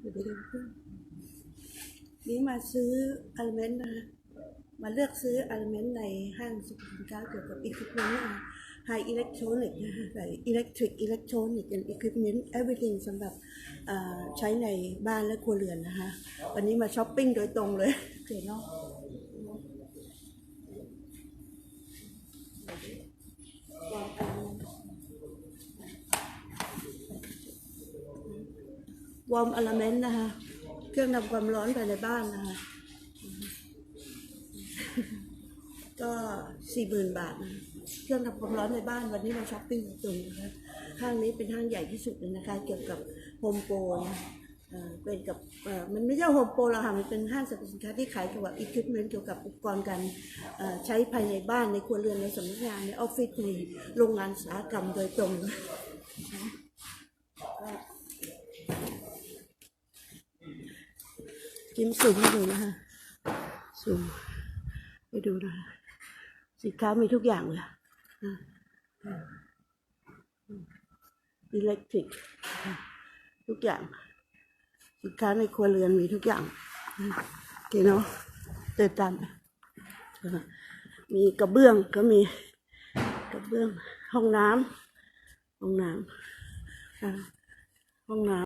เดี๋ยวเดี๋ยวเพิ่งนี้มาซื้ออัลเมนต์นะคะมาเลือกซื้ออัลเมนต์ในห้างสุขสินค้าเกี่ยวกับอุปกรณ์ไฮอิเล็กทรอนิกส์นะคะใส่อิเล็กทริกอิเล็กทรอนิกส์อุปกรณ์ everything สำหรับใช้ในบ้านและครัวเรือนนะคะ วันนี้มาช้อปปิ้งโดยตรงเลยโอเคเนาะ วอร์มอลเมนต์นะคะ เครื่องทำความร้อนภายในบ้านนะคะ ก็สี่หมื่นบาทนะเครื่องทำความร้อนในบ้านวันนี้มาช้อปปิ้งตรงนะคะห้างนี้เป็นห้างใหญ่ที่สุดเลยนะคะ เกี่ยวกับโฮมโปรนะเอ่อเป็นกับอ่อมันไม่ใช่โฮมโปรหรอกค่ะมันเป็นห้างสรรพสินค้าที่ขายเกี่ยวกับอุปกรณ์เกี่ยวกับอุปกรณ์การใช้ภายในบ้านในครัวเรือนในสำนักงานในออฟฟิศในโรงงานอุตสาหกรรมโดยตรงนะก็ จิ้มสูงให้ดูนะคะสูงไปดูนะสินค้ามีทุกอย่างเลยอิเล็กทริกทุกอย่าง สินค้าในครัวเรือนมีทุกอย่างโอเคเนาะเติมตามมีกระเบื้องก็มีกระเบื้องห้องน้ำห้องน้ำห้องน้ำ